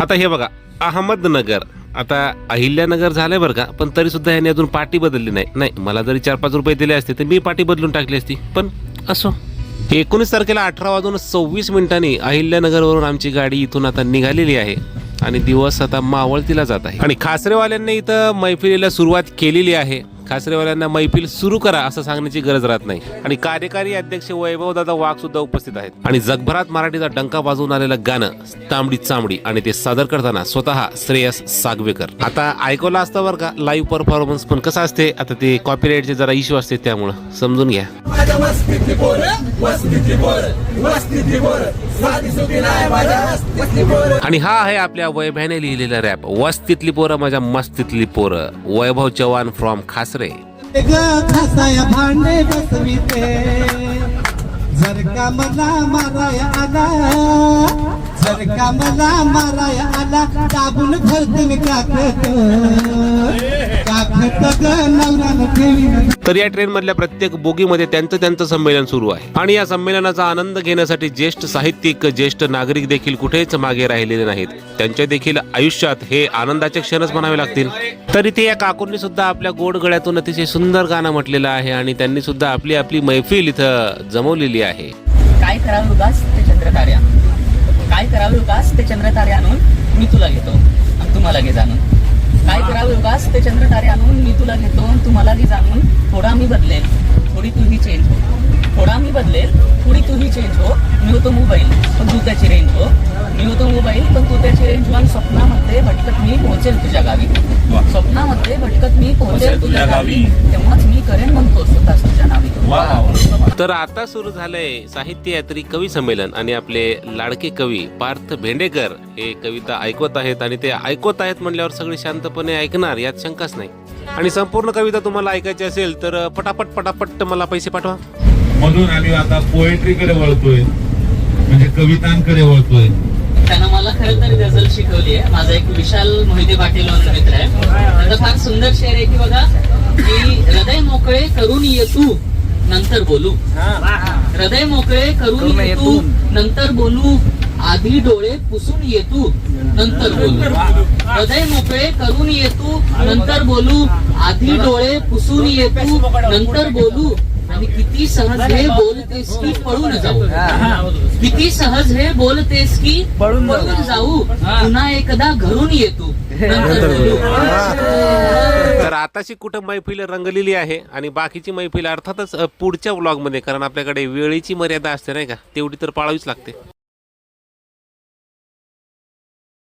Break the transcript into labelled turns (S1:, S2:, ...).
S1: आता हे बघा अहमदनगर. आता अहिल्यानगर झालंय बरं का पण तरी सुद्धा यांनी अजून पाटी बदलली नाही. नाही मला जरी चार पाच रुपये दिले असते तर मी पाटी बदलून टाकली असती. पण असो. एकोणीस तारखेला अठरा वाजून सव्वीस मिनिटांनी अहिल्यानगरवरून आमची गाडी इथून आता निघालेली आहे आणि दिवस आता मावळतीला जात आहे. आणि खासरेवाल्यांनी इथं मैफिलीला सुरुवात केलेली आहे. खासरेवाल्यांना मैफिल सुरू करा असं सांगण्याची गरज राहत नाही. आणि कार्यकारी अध्यक्ष वैभव दादा वाघ सुद्धा उपस्थित आहेत. आणि जगभरात मराठीचा डंका वाजवून आलेलं गाणं तांबडी चांबडी आणि ते सादर करताना स्वतः श्रेयस सागवेकर. आता ऐकवलं असतं बरं का लाईव्ह परफॉर्मन्स पण कसं असते? आता ते कॉपीराईटचे जरा इश्यू असते त्यामुळं. समजून घ्या. आणि हा आहे आपल्या वैभ्याने लिहिलेला रॅप वस्तीतली पोरं माझ्या मस्तीतली पोरं. वैभव चव्हाण फ्रॉम खासरे
S2: ग भांडे जर का मला माराया आला जर का मला माराया आला दाबून धरतील काकत
S1: तर या ट्रेन मधल्या प्रत्येक बोगीमध्ये त्यांचं त्यांचं संमेलन सुरू आहे. आणि या संमेलनाचा आनंद घेण्यासाठी ज्येष्ठ साहित्यिक ज्येष्ठ नागरिक देखील कुठेच मागे राहिलेले नाहीत. त्यांच्या देखील आयुष्यात हे आनंदाचे क्षणच म्हणावे लागतील. तर इथे या काकूंनी सुद्धा आपल्या गोड गळ्यातून अतिशय सुंदर गाणं म्हटलेलं आहे आणि त्यांनी सुद्धा आपली आपली मैफिल इथं जमवलेली आहे.
S3: काय करावं उगास ते चंद्रतार्या काय करावं उगास ते चंद्रतारे आणून मी तुला घेतो आणि तुम्हाला घे जाणून. काय करावे उगाच ते चंद्रतारे आणून? मी तुला घेतो आणि तुम्हाला घे जाणून थोडा मी बदलेल. थोडी तूही चेंज हो. थोडा मी बदलेल थोडी तूही चेंज हो. मी होतो मोबाईल पण तू त्याची रेंज हो. मी होतो मोबाईल पण तू त्याची रेंज हो स्वप्नामध्ये भटकत मी पोहोचेल तुझ्या गावी. स्वप्नामध्ये भटकत मी पोहोचेल तुझ्या गावी. तेव्हाच मी करेन म्हणतो स्वतः तुझ्या नावी.
S1: तर आता सुरू झालंय साहित्य यात्री कवी संमेलन आणि आपले लाडके कवी पार्थ भेंडेकर हे कविता ऐकवत आहेत आणि ते ऐकवत आहेत म्हणल्यावर सगळे शांतपणे ऐकणार यात शंकाच नाही. आणि संपूर्ण कविता तुम्हाला ऐकायची असेल तर पटापट पटापट मला पैसे पाठवा.
S4: म्हणून आम्ही आता पोएट्रीकडे वळतोय. म्हणजे कवितांकडे वळतोय.
S3: त्यानं मला खरं तर गझल शिकवली आहे. माझा एक विशाल मोहिते पाटील मित्र आहे. त्याचा फार सुंदर शेर आहे की बघा की हृदय मोकळे करून ये तू. नंतर बोलू. हृदय मोकळे करून ये तू नंतर बोलू. आधी डोळे पुसून ये तू नंतर बोलू. हृदय मोकळे करून ये तू नंतर बोलू. आधी डोळे पुसून ये तू नंतर बोलू. आणि किती सहज हे बोलतेस की पळून जाऊ. किती सहज हे बोलतेस की पळून जाऊ. पुन्हा एकदा घरून येतो. नंतर बोलू.
S1: आताची कुठं मैफिल रंगलेली आहे आणि बाकीची मैफिल अर्थातच पुढच्या व्लॉगमध्ये कारण आपल्याकडे वेळेची मर्यादा असते नाही का? तेवढी तर पाळावीच लागते.